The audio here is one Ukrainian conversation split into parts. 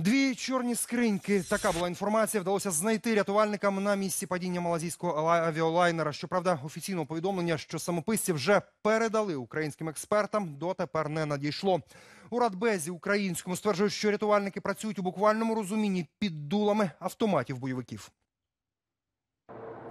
Дві чорні скриньки. Така була інформація. Вдалося знайти рятувальникам на місці падіння малазійського ала- авіалайнера. Щоправда, офіційного повідомлення, що самописці вже передали українським експертам, дотепер не надійшло. У Радбезі українському стверджують, що рятувальники працюють у буквальному розумінні під дулами автоматів бойовиків.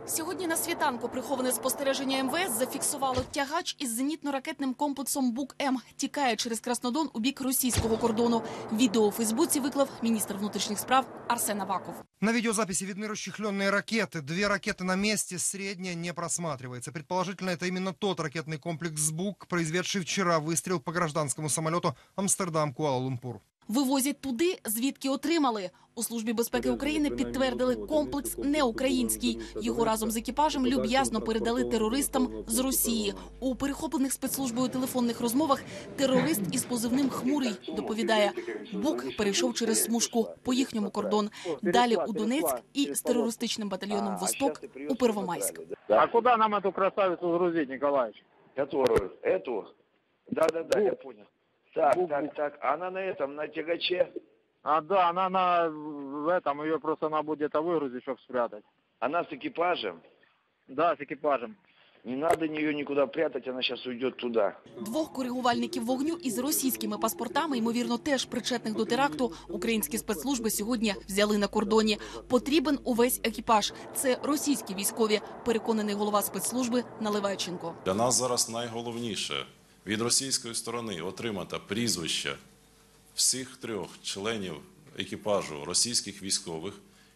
Сьогодні на світанку приховане спостереження МВС зафіксувало тягач із зенітно-ракетним комплексом Бук-М. Тікає через Краснодон у бік російського кордону. Відео у Фейсбуці виклав міністр внутрішніх справ Арсен Аваков. На видеозаписи видны расчехленные ракеты. Две ракеты на месте, средняя не просматривается. Предположительно, это именно тот ракетный комплекс «Бук», произведший вчера выстрел по гражданскому самолету Амстердам-Куала-Лумпур. Вивозять туди, звідки отримали. У службі безпеки України підтвердили, комплекс не український. Його разом з екіпажем люб'язно передали терористам з Росії. У перехоплених спецслужбою телефонних розмовах терорист із позивним хмурий доповідає. Бук перейшов через смужку по їхньому кордон. Далі у Донецьк і з терористичним батальйоном Восток у Первомайськ. А куда нам эту красавицу грузить, Николаевич? Которую? Эту? Да-да-да, я понял. Так, так, так. Она на этом, на тягаче. А да, она на в этом, ее просто надо будет это выгрузить, чтобы спрятать. Она с экипажем. Да, с экипажем. Не надо ее никуда прятать, она сейчас уйдет туда. Двох коригувальників вогню із російськими паспортами, ймовірно, теж причетних до теракту, українські спецслужби сьогодні взяли на кордоні. Потрібен увесь екіпаж. Це російські військові, переконаний голова спецслужби Наливайченко. Для нас зараз найголовніше від російської сторони отримати прізвища всіх трьох членів екіпажу російських військових,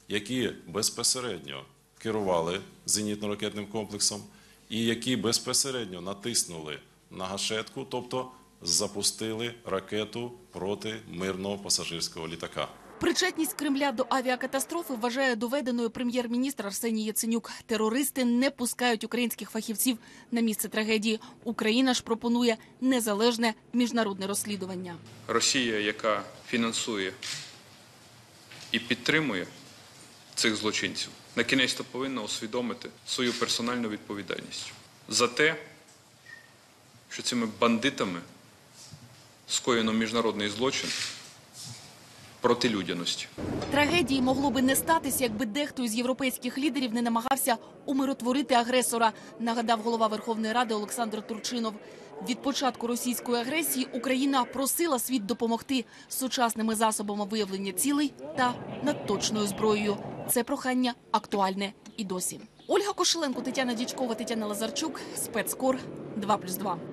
які безпосередньо керували зенітно-ракетним комплексом і які безпосередньо натиснули на гашетку, тобто запустили ракету проти мирного пасажирського літака. Причетність Кремля до авіакатастрофи вважає доведеною прем'єр-міністр Арсеній Яценюк. Терористи не пускають українських фахівців на місце трагедії. Україна ж пропонує незалежне міжнародне розслідування. Росія, яка фінансує і підтримує цих злочинців, на кінець то повинна усвідомити свою персональну відповідальність за те, що цими бандитами скоєно міжнародний злочин проти людяності. Трагедії могло би не статися, якби дехто із європейських лідерів не намагався умиротворити агресора, нагадав голова Верховної Ради Олександр Турчинов. Від початку російської агресії Україна просила світ допомогти сучасними засобами виявлення цілей та надточною зброєю. Це прохання актуальне і досі. Ольга Кошеленко, Тетяна Дічкова, Тетяна Лазарчук, спецкор 2+,2.